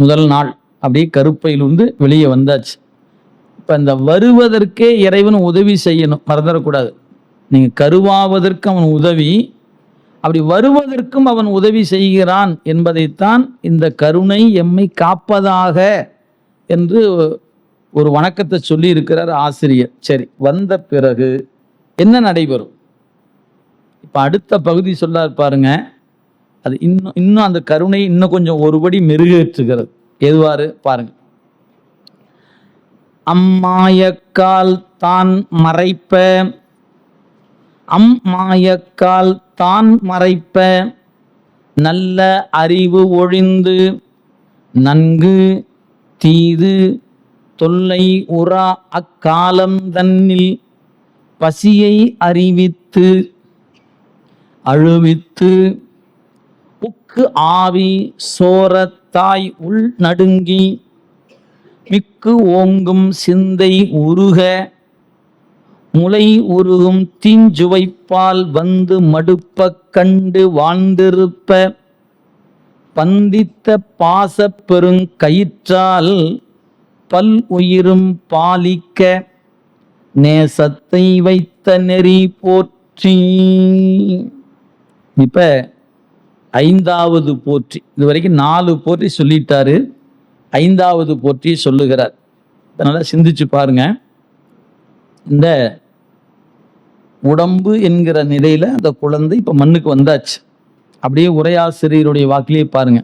முதல் நாள் அப்படியே கருப்பையிலிருந்து வெளியே வந்தாச்சு. இப்போ இந்த வருவதற்கே இறைவன் உதவி செய்யணும் மறந்துடக்கூடாது. நீங்கள் கருவாவதற்கு அவன் உதவி அப்படி வருவதற்கும் அவன் உதவி செய்கிறான் என்பதைத்தான் இந்த கருணை எம்மை காப்பதாக என்று ஒரு வணக்கத்தை சொல்லி இருக்கிறார் ஆசிரியர். சரி வந்த பிறகு என்ன நடைபெறும்? இப்போ அடுத்த பகுதி சொல்லார் பாருங்கள் அது இன்னும் இன்னும் அந்த கருணை இன்னும் கொஞ்சம் ஒருபடி மெருகேற்றுகிறது. எதுவாறு? பாருங்க. அம்மாயக்கால் தான் மறைப்ப அம்மாயக்கால் தான் மறைப்ப நல்ல அறிவு ஒழிந்து நன்கு தீது தொல்லை உறா அக்காலம் தன்னில் பசியை அறிவித்து அழுவித்து புக்கு ஆவி சோரத்தாய் உள் நடுங்கி மிக்கு ஓங்கும் சிந்தை உருக முளை உருகும் தீஞ்சுவைப்பால் வந்து மடுப்பக் கண்டு வாழ்ந்திருப்ப பந்தித்த பாசப்பெருங் கயிற்றால் பல் உயிரும் பாலிக்க நேசத்தை வைத்த நெறி போற்றி. இப்போ ஐந்தாவது போற்றி. இது வரைக்கும் நாலு போற்றி சொல்லிட்டாரு. ஐந்தாவது போற்றி சொல்லுகிறார். அதனால் சிந்திச்சு பாருங்க. இந்த உடம்பு என்கிற நிலையில அந்த குழந்தை இப்போ மண்ணுக்கு வந்தாச்சு. அப்படியே உரையாசிரியருடைய வாக்கிலேயே பாருங்க.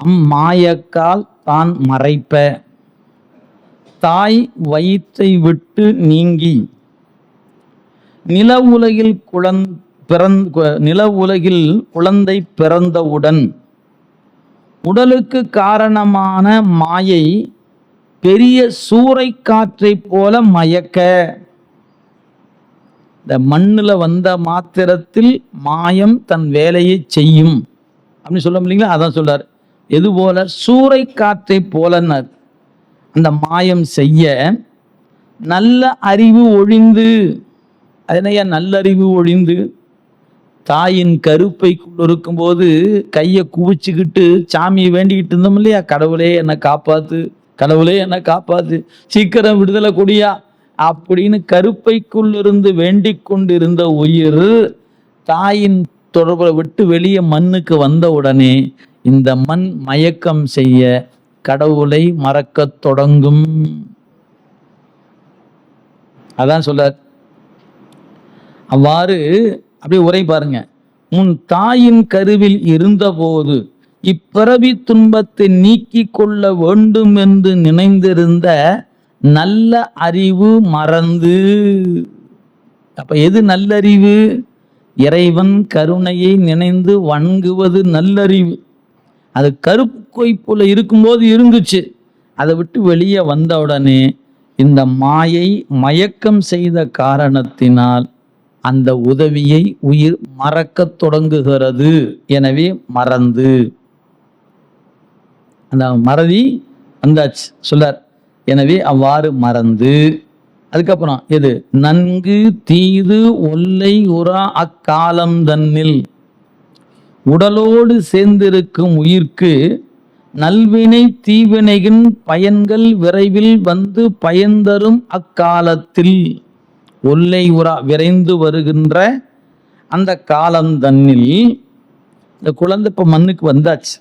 அம் மாயக்கால் தான் மறைப்ப. தாய் வயிற்றை விட்டு நீங்கி. நில உலகில் குழந்தை பிறந் நில உலகில் குழந்தை பிறந்தவுடன் உடலுக்கு காரணமான மாயை பெரிய சூறை காற்றைப் போல மயக்க. இந்த மண்ணில் வந்த மாத்திரத்தில் மாயம் தன் வேலையை செய்யும். அப்படின்னு சொல்ல முடியுங்களா? அதான் சொல்றார். எது போல? சூறை காற்றை போலன்னார். அந்த மாயம் செய்ய நல்ல அறிவு ஒழிந்து. அதனையா நல்லறிவு ஒழிந்து. தாயின் கருப்பைக்குள் இருக்கும்போது கையை குவிச்சுக்கிட்டு சாமியை வேண்டிக்கிட்டு இருந்தோம் இல்லையா? கடவுளே என்னை காப்பாத்து கடவுளே என்னை காப்பாத்து சீக்கிரம் விடுதலை கொடியா? அப்படின்னு கருப்பைக்குள் இருந்து வேண்டிக் கொண்டிருந்த உயிர் தாயின் தொடர்பை விட்டு வெளியே மண்ணுக்கு வந்த உடனே இந்த மண் மயக்கம் செய்ய கடவுளை மறக்கத் தொடங்கும். அதான் சொல்றார். அவ்வாறு அப்படியே உரை பாருங்க. உன் தாயின் கருவில் இருந்தபோது இப்பிறவி துன்பத்தை நீக்கி கொள்ள வேண்டும் என்று நினைந்திருந்த நல்ல அறிவு மறந்து. அப்ப எது நல்லறிவு? இறைவன் கருணையை நினைந்து வணங்குவது நல்லறிவு. அது கருப்பு கொய்ப்புல இருக்கும்போது இருந்துச்சு. அதை விட்டு வெளியே வந்த உடனே இந்த மாயை மயக்கம் செய்த காரணத்தினால் அந்த உதவியை உயிர் மறக்கத் தொடங்குகிறது. எனவே மறந்து. அந்த மறதி வந்தாச்சு சொல்லார். எனவே அவ்வாறு மறந்து. அதுக்கப்புறம் எது? நன்கு தீது ஒல்லை உரா அக்காலம் தன்னில். உடலோடு சேர்ந்திருக்கும் உயிர்க்கு நல்வினை தீவினையின் பயன்கள் விரைவில் வந்து பயன்தரும் அக்காலத்தில். ஒல்லை உரா விரைந்து வருகின்ற அந்த காலம் தன்னில் இந்த குழந்தை இப்போ மண்ணுக்கு வந்தாச்சு.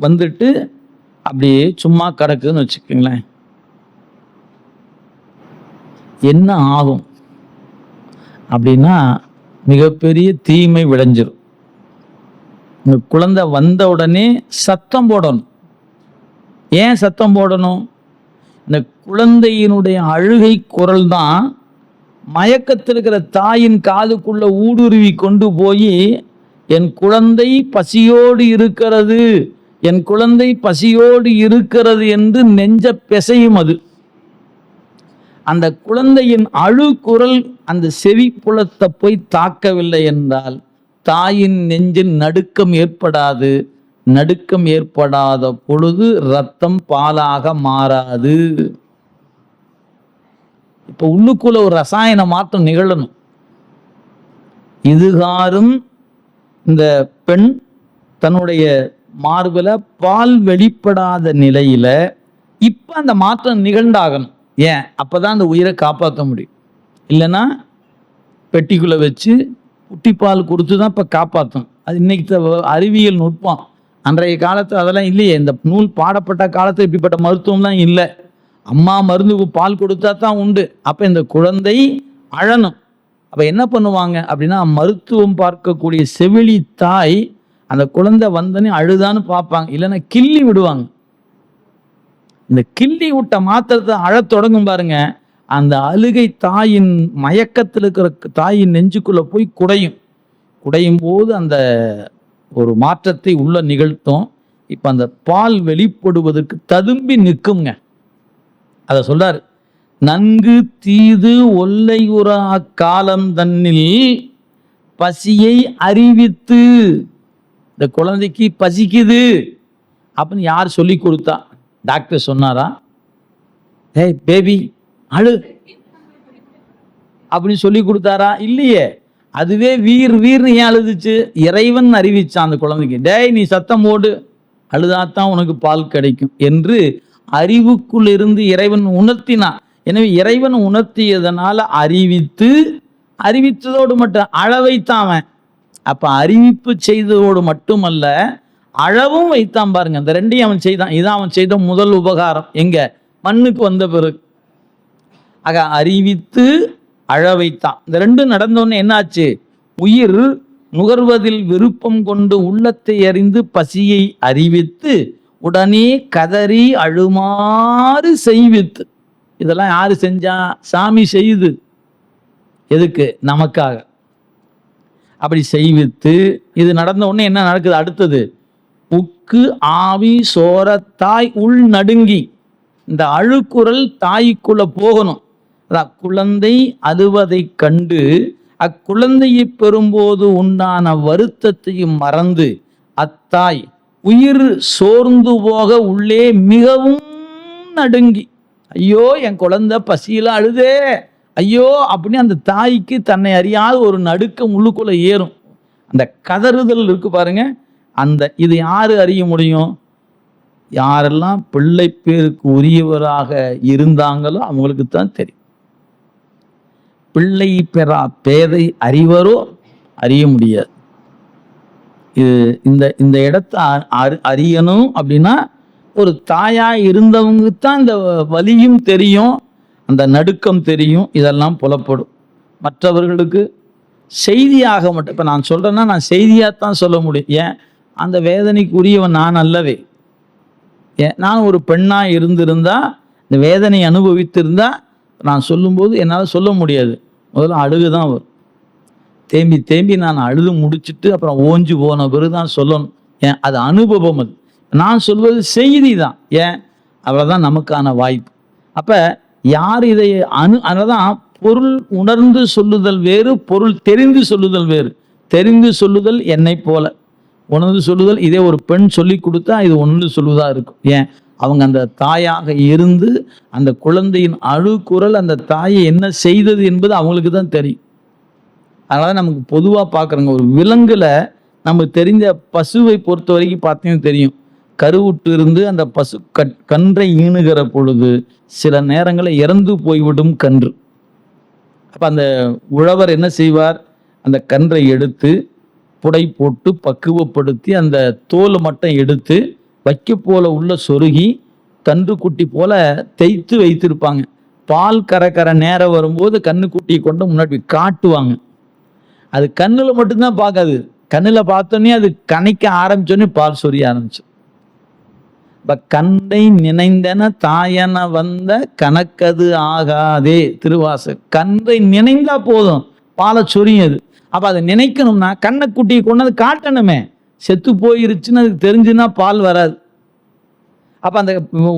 வந்துட்டு அப்படியே சும்மா கிடக்குதுன்னு வச்சுக்கோங்களேன். என்ன ஆகும்? அப்படின்னா மிகப்பெரிய தீமை விளைஞ்சிரும். இந்த குழந்தை வந்த உடனே சத்தம் போடணும். ஏன் சத்தம் போடணும்? இந்த குழந்தையினுடைய அழுகை குரல் தான் மயக்கத்தில் இருக்கிற தாயின் காதுக்குள்ள ஊடுருவி கொண்டு போய் என் குழந்தை பசியோடு இருக்கிறது என் குழந்தை பசியோடு இருக்கிறது என்று நெஞ்ச பிசையும் அது. அந்த குழந்தையின் அழுகுரல் அந்த செவி புலத்தை போய் தாக்கவில்லை என்றால் தாயின் நெஞ்சில் நடுக்கம் ஏற்படாது. நடுக்கம் ஏற்படாத பொழுது ரத்தம் பாலாக மாறாது. இப்போ உள்ளுக்குள்ள ஒரு ரசாயன மாற்றம் நிகழணும். இதுகாரும் இந்த பெண் தன்னுடைய மார்பில் பால் வெளிப்படாத நிலையில இப்போ அந்த மாற்றம் நிகழ்ந்தாகணும். ஏன்? அப்பதான் அந்த உயிரை காப்பாற்ற முடியும். இல்லைன்னா பெட்டிக்குள்ளே வச்சு குட்டிப்பால் கொடுத்து தான் இப்போ காப்பாற்றணும் அது இன்னைக்கு த- அறிவியல் நுட்பம். அன்றைய காலத்தில் அதெல்லாம் இல்லையே. இந்த நூல் பாடப்பட்ட காலத்தில் இப்படிப்பட்ட மருத்துவம்லாம் இல்லை. அம்மா மருந்துக்கு பால் கொடுத்தா தான் உண்டு. அப்போ இந்த குழந்தை அழணும். அப்போ என்ன பண்ணுவாங்க அப்படின்னா மருத்துவம் பார்க்கக்கூடிய செவிலி தாய் அந்த குழந்தை வந்தனே அழுதான்னு பார்ப்பாங்க. இல்லைன்னா கிள்ளி விடுவாங்க. இந்த கிள்ளி விட்ட மாத்திரத்தை அழத் தொடங்கும் பாருங்க. அந்த அழுகை தாயின் மயக்கத்தில் இருக்கிற தாயின் நெஞ்சுக்குள்ளே போய் குடையும். குடையும் போது அந்த ஒரு மாற்றத்தை உள்ள நிகழ்த்தும். இப்போ அந்த பால் வெளிப்படுவதற்கு ததும்பி நிற்குங்க அதை சொல்றார். நன்கு தீது ஒல்லையுறா காலம் தன்னில் பசியை அறிவித்து. இந்த குழந்தைக்கு பசிக்குது. அப்படின்னு யார் சொல்லி கொடுத்தா? டாக்டர் சொன்னாரா? ஏய் பேபி அழு. அப்படின்னு சொல்லி கொடுத்தாரா? இல்லையே. அதுவே வீர் வீர்னு ஏன் அழுதுச்சு? இறைவன் அறிவிச்சான் அந்த குழந்தைக்கு. டேய் நீ சத்தம் போடு. அழுதாத்தான் உனக்கு பால் கிடைக்கும் என்று அறிவுக்குள்ளிருந்து இறைவன் உணர்த்தினான். எனவே இறைவன் உணர்த்தியதனால அறிவித்து அறிவித்ததோடு மட்டும் அழ வைத்தான் அவன். அப்ப அறிவிப்பு செய்ததோடு மட்டுமல்ல அழவும் வைத்தான் பாருங்க. இந்த ரெண்டையும் அவன் செய்தான். இதான் அவன் செய்த முதல் உபகாரம். எங்க? மண்ணுக்கு வந்த பிறகு. ஆக அறிவித்து அழ வைத்தான். இந்த ரெண்டும் நடந்தோடனே என்னாச்சு? உயிர் நுகர்வதில் விருப்பம் கொண்டு உள்ளத்தை அறிந்து பசியை அறிவித்து உடனே கதறி அழுமாறு செய்வித்து. இதெல்லாம் யாரு செஞ்சா? சாமி செய்யுது எதுக்கு? நமக்காக. அப்படி செய்வித்து இது நடந்த உடனே என்ன நடக்குது? அடுத்தது உக்கு ஆவி சோரத்தாய் உள் நடுங்கி இந்த அழுக்குரல் தாய்க்குள்ள போகணும். அதான் குழந்தை அழுவதைக் கண்டு அக்குழந்தையை பெறும்போது உண்டான வருத்தத்தையும் மறந்து அத்தாய் உயிர் சோர்ந்து போக உள்ளே மிகவும் நடுங்கி ஐயோ என் குழந்தை பசியில் அழுதே. ஐயோ அப்படின்னு அந்த தாய்க்கு தன்னை அறியாத ஒரு நடுக்கம் உள்ளுக்குள்ளே ஏறும். அந்த கதறுதல் இருக்கு பாருங்க. அந்த இது யார் அறிய முடியும்? யாரெல்லாம் பிள்ளை பேருக்கு உரியவராக இருந்தாங்களோ அவங்களுக்கு தான் தெரியும். பிள்ளை பெறா பேதை அறிவரோ அறிய முடியாது. இது இந்த இந்த இடத்த அறியணும் அப்படின்னா ஒரு தாயா இருந்தவங்க தான் இந்த வலியும் தெரியும் அந்த நடுக்கம் தெரியும் இதெல்லாம் புலப்படும். மற்றவர்களுக்கு செய்தியாக மட்டும் இப்போ நான் சொல்கிறேன்னா நான் செய்தியாக தான் சொல்ல முடியும். ஏன்? அந்த வேதனைக்குரியவன் நான் அல்லவே. ஏன்? நான் ஒரு பெண்ணாக இருந்திருந்தா இந்த வேதனை அனுபவித்திருந்தா நான் சொல்லும்போது என்னால் சொல்ல முடியாது. முதல்ல அழுகு தான் வரும். தேம்பி தேம்பி நான் அழுது முடிச்சிட்டு அப்புறம் ஓஞ்சு போன பிறகு தான் சொல்லணும். ஏன்? அது அனுபவம் அது. நான் சொல்வது செய்தி தான் ஏன்? அவ்வளோதான் நமக்கான வாய்ப்பு. அப்போ யார் இதை அனு அதனால்தான் பொருள் உணர்ந்து சொல்லுதல் வேறு பொருள் தெரிந்து சொல்லுதல் வேறு. தெரிந்து சொல்லுதல் என்னை போல. உணர்ந்து சொல்லுதல் இதே ஒரு பெண் சொல்லி கொடுத்தா இது ஒன்று சொல்லுவதாக இருக்கும். ஏன்? அவங்க அந்த தாயாக இருந்து அந்த குழந்தையின் அழுகுரல் அந்த தாயை என்ன செய்தது என்பது அவங்களுக்கு தான் தெரியும். அதனால நமக்கு பொதுவாக பார்க்குறோங்க ஒரு விலங்குல நமக்கு தெரிஞ்ச பசுவை பொறுத்த வரைக்கும் பார்த்தீங்கன்னா தெரியும். கருவுட்டு இருந்து அந்த பசு கட் கன்றை ஈணுகிற பொழுது சில நேரங்களில் இறந்து போய்விடும் கன்று. அப்போ அந்த உழவர் என்ன செய்வார்? அந்த கன்றை எடுத்து புடை போட்டு பக்குவப்படுத்தி அந்த தோலை மட்டும் எடுத்து வைக்க போல உள்ள சொருகி கன்றுக்குட்டி போல தேய்த்து வைத்திருப்பாங்க. பால் கறக்கிற நேரம் வரும்போது கன்றுக்குட்டியை கொண்டு முன்னாடி காட்டுவாங்க. அது கண்ணில் மட்டும்தான் பார்க்காது. கண்ணில் பார்த்தோன்னே அது கணிக்க ஆரம்பிச்சோன்னே பால் சொரிய ஆரம்பிச்சு. இப்போ கண்டை நினைந்தன தாயன வந்த கணக்கது ஆகாதே திருவாச. கன்றை நினைந்தா போதும். பாலை சொரியும் அது அதை நினைக்கணும்னா கண்ணை குட்டியை கொண்டாந்து காட்டணுமே. செத்து போயிருச்சுன்னு அதுக்கு தெரிஞ்சுன்னா பால் வராது. அப்போ அந்த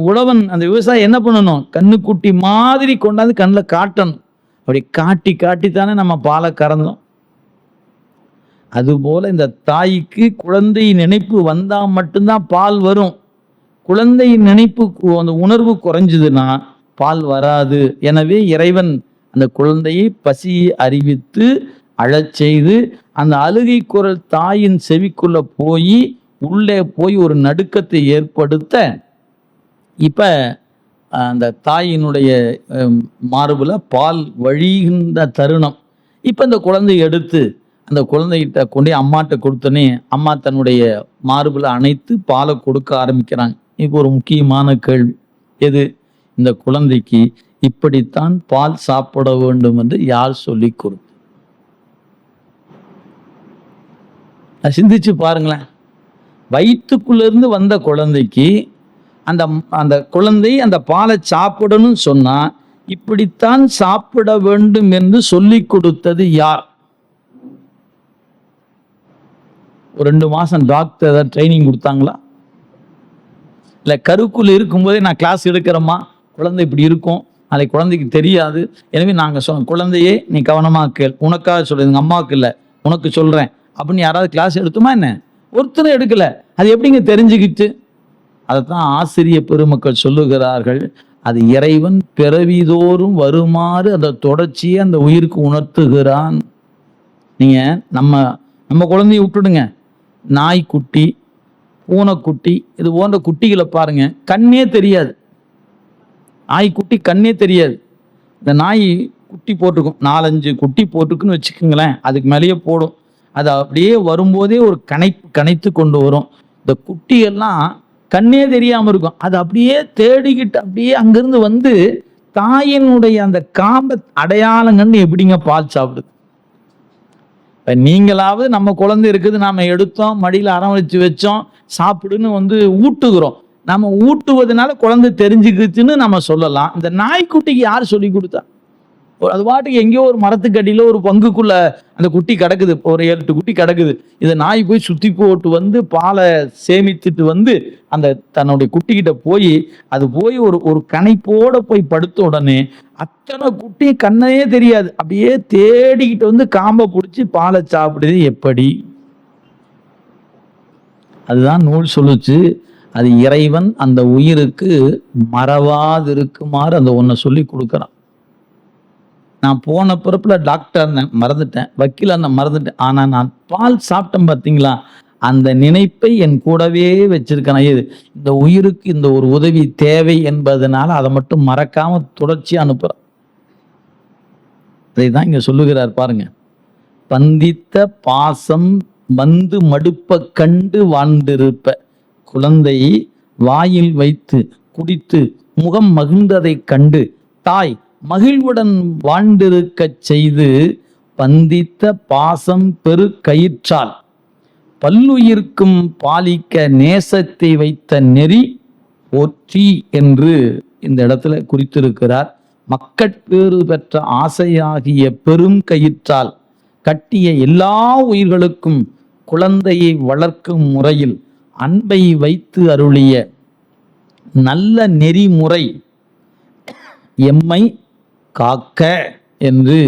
உழவன் அந்த விவசாயி என்ன பண்ணணும்? கண்ணுக்குட்டி மாதிரி கொண்டாந்து கண்ணில் காட்டணும். அப்படி காட்டி காட்டி தானே நம்ம பாலை கறந்தோம். அதுபோல இந்த தாய்க்கு குழந்தை நினைப்பு வந்தா மட்டும்தான் பால் வரும். குழந்தையின் நினைப்பு அந்த உணர்வு குறைஞ்சதுன்னா பால் வராது. எனவே இறைவன் அந்த குழந்தையை பசியை அறிவித்து அழச் செய்து அந்த அழுகை குரல் தாயின் செவிக்குள்ள போய் உள்ளே போய் ஒரு நடுக்கத்தை ஏற்படுத்த இப்போ அந்த தாயினுடைய மார்பில் பால் வழிகின்ற தருணம். இப்போ இந்த குழந்தை எடுத்து அந்த குழந்தைகிட்ட கொண்டு அம்மாட்ட கொடுத்தோன்னே அம்மா தன்னுடைய மார்புல அணைத்து பாலை கொடுக்க ஆரம்பிக்கிறாங்க. இப்போ ஒரு முக்கியமான கேள்வி. எது? இந்த குழந்தைக்கு இப்படித்தான் பால் சாப்பிட வேண்டும் என்று யார் சொல்லி கொடுத்து? சிந்திச்சு பாருங்களேன். வயிற்றுக்குள்ளேருந்து வந்த குழந்தைக்கு அந்த அந்த குழந்தை அந்த பாலை சாப்பிடணும்னு சொன்னால் இப்படித்தான் சாப்பிட வேண்டும் என்று சொல்லி கொடுத்தது யார்? ஒரு ரெண்டு மாதம் டாக்டர் ஏதாவது ட்ரைனிங் கொடுத்தாங்களா? இல்லை கருக்குள்ள இருக்கும்போதே நான் கிளாஸ் எடுக்கிறேம்மா குழந்தை இப்படி இருக்கும் நாளைக்கு குழந்தைக்கு தெரியாது. எனவே நாங்கள் சொ குழந்தையே நீ கவனமாக கேள். உனக்காக சொல்லு எங்கள் அம்மாவுக்கு இல்லை. உனக்கு சொல்கிறேன் அப்படின்னு யாராவது கிளாஸ் எடுத்துமா என்ன? ஒருத்தரும் எடுக்கலை. அது எப்படிங்க தெரிஞ்சுக்கிட்டு? அதைத்தான் ஆசிரிய பெருமக்கள் சொல்லுகிறார்கள். அது இறைவன் பிறவிதோறும் வருமாறு அந்த தொடர்ச்சியை அந்த உயிருக்கு உணர்த்துகிறான். நீங்கள் நம்ம நம்ம குழந்தைய விட்டுடுங்க. நாய்க்குட்டி பூனைக்குட்டி இது போன்ற குட்டிகளை பாருங்க கண்ணே தெரியாது. நாய்க்குட்டி கண்ணே தெரியாது. இந்த நாய் குட்டி போட்டிருக்கும். நாலஞ்சு குட்டி போட்டிருக்குன்னு வச்சுக்கோங்களேன் அதுக்கு மேலேயே போடும். அது அப்படியே வரும்போதே ஒரு கணைப்பு கணைத்து கொண்டு வரும். இந்த குட்டியெல்லாம் கண்ணே தெரியாமல் இருக்கும். அது அப்படியே தேடிக்கிட்டு அப்படியே அங்கேருந்து வந்து தாயினுடைய அந்த காம்ப அடையாளம் எப்படிங்க பால் சாப்பிடுது? இப்போ நீங்களாவது நம்ம குழந்தை இருக்குது நாம் எடுத்தோம் மடியில் அரவணைச்சு வச்சோம் சாப்பிடுன்னு வந்து ஊட்டுகிறோம். நம்ம ஊட்டுவதனால குழந்தை தெரிஞ்சுக்கிச்சுன்னு நம்ம சொல்லலாம். இந்த நாய்க்குட்டிக்கு யார் சொல்லி கொடுத்தா? அது பாட்டுக்கு எங்கேயோ ஒரு மரத்துக்கடியில் ஒரு பங்குக்குள்ள அந்த குட்டி கிடக்குது. ஒரு ஏழு எட்டு குட்டி கிடக்குது. இதை நாய் போய் சுற்றி போட்டு வந்து பாலை சேமித்துட்டு வந்து அந்த தன்னுடைய குட்டிக்கிட்ட போய் அது போய் ஒரு ஒரு கணைப்போட போய் படுத்த உடனே அத்தனை குட்டி கண்ணையே தெரியாது. அப்படியே தேடிக்கிட்டு வந்து காம்பை பிடிச்சி பாலை சாப்பிடுது. எப்படி? அதுதான் நூல் சொல்லுச்சு. அது இறைவன் அந்த உயிருக்கு மறவாதிருக்குமாறு அந்த ஒன்றை சொல்லி கொடுக்குறான். நான் போன பிறப்பில் டாக்டர் மறந்துட்டேன் வக்கீல் அந்த மறந்துட்டேன். ஆனால் நான் பால் சாப்பிட்டேன் பார்த்தீங்களா அந்த நினைப்பை என் கூடவே வச்சிருக்கேன். இது இந்த உயிருக்கு இந்த ஒரு உதவி தேவை என்பதனால அதை மட்டும் மறக்காம தொடர்ச்சி அனுப்புகிறேன் அதை தான் இங்கே சொல்லுகிறார் பாருங்க. பந்தித்த பாசம் வந்து மடுப்ப கண்டு வாழ்ந்திருப்ப. குழந்தை வாயில் வைத்து குடித்து முகம் மகிழ்ந்ததைக் கண்டு தாய் மகிழ்வுடன் வாழ்ந்திருக்கச் செய்து பந்தித்த பாசம் பெரு கயிற்றால் பல்லுயிர்க்கும் பாலிக்க நேசத்தை வைத்த நெறி ஒற்றி என்று இந்த இடத்துல குறித்திருக்கிறார். மக்கட்பேறு பெற்ற ஆசையாகிய பெரும் கயிற்றால் கட்டிய எல்லா உயிர்களுக்கும் குழந்தையை வளர்க்கும் முறையில் அன்பை வைத்து அருளிய நல்ல நெறிமுறை எம்மை காக்க என்று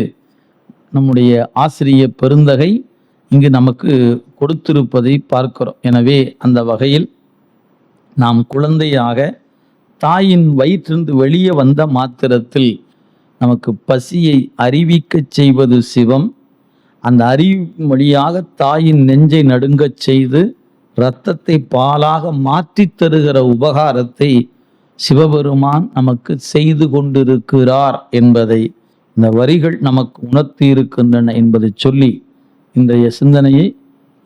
நம்முடைய ஆசிரிய பெருந்தகை இங்கு நமக்கு கொடுத்திருப்பதை பார்க்கிறோம். எனவே அந்த வகையில் நாம் குழந்தையாக தாயின் வயிற்றிலிருந்து வெளியே வந்த மாத்திரத்தில் நமக்கு பசியை அறிவிக்க செய்வது சிவம். அந்த அறிவு வழியாக தாயின் நெஞ்சை நடுங்கச் செய்து இரத்தத்தை பாலாக மாற்றித் தருகிற உபகாரத்தை சிவபெருமான் நமக்கு செய்து கொண்டிருக்கிறார் என்பதை இந்த வரிகள் நமக்கு உணர்த்தி இருக்கின்றன என்பதை சொல்லி இன்றைய சிந்தனையை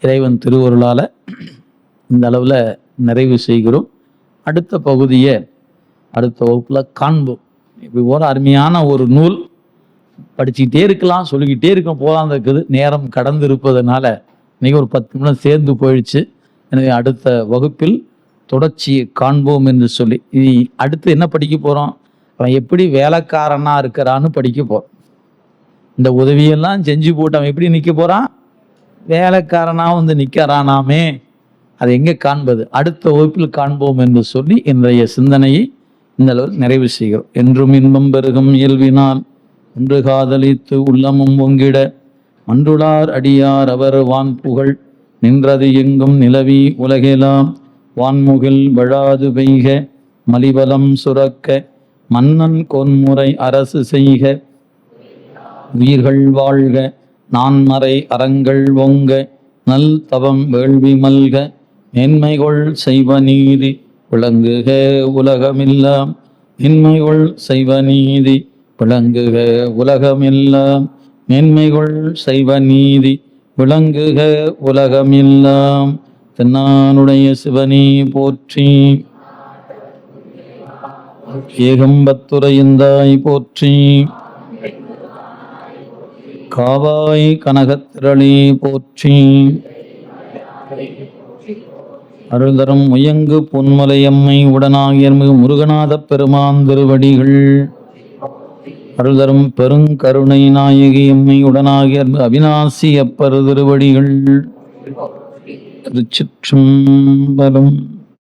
இறைவன் திருவருளால் இந்த அளவில் நிறைவு செய்கிறோம். அடுத்த பகுதியை அடுத்த வகுப்பில் காண்போம். இப்படி ஒரு அருமையான ஒரு நூல் படிச்சுக்கிட்டே இருக்கலாம் சொல்லிக்கிட்டே இருக்கோம் போலாம் இருக்குது. நேரம் கடந்து இருப்பதனால இன்றைக்கி ஒரு பத்து நிமிடம் சேர்ந்து போயிடுச்சு. எனவே அடுத்த வகுப்பில் தொடர்ச்சியை காண்போம் என்று சொல்லி. அடுத்து என்ன படிக்க போகிறோம் அவன் எப்படி வேலைக்காரனாக இருக்கிறான்னு படிக்க போகிறோம் இந்த உதவியெல்லாம் செஞ்சு போட்டு அவன் எப்படி நிற்க போகிறான் வேலைக்காரனாக வந்து நிற்கிறானாமே அதை எங்கே காண்பது? அடுத்த வகுப்பில் காண்போம் என்று சொல்லி இன்றைய சிந்தனையை இந்த அளவில் நிறைவு செய்கிறோம். என்றும் இன்பம் பெருகும் இயல்பினால் ஒன்று காதலித்து உள்ளமும் ஒங்கிட மன்றுளார் அடியார் அவர் வான் புகழ் நின்றது எங்கும் நிலவி உலகெலாம். வான்முகில் விழாது பெய்க மலிபலம் சுரக்க மன்னன் கொன்முறை அரசு செய்க. உயிர்கள் வாழ்க நான்மறை அறங்கள் ஒங்க நல் தவம் வேள்வி மல்க மேன்மைகொள் செய்வ நீதி விளங்குக உலகமில்லாம். மேன்மைகொள் செய்வ நீதி விளங்குக உலகமெல்லாம். மேன்மைகொள் செய்வ நீதி விளங்குக உலகமெல்லாம். தென்னானுடைய சிவனே போற்றி. ஏகம்பத்துரையந்தாய் போற்றி. காவாய் கனகத்திரளே போற்றி. அருள்தரும் முயங்கு பொன்மலையம்மை உடனாகியர்மிகு முருகநாதப் பெருமான் திருவடிகள். அருள்தரும் பெருங்கருணை நாயகி எம்மை உடனாகியர்மிகு அவிநாசி அப்பர் திருவடிகள். திருச்சிற்றம்பலம்.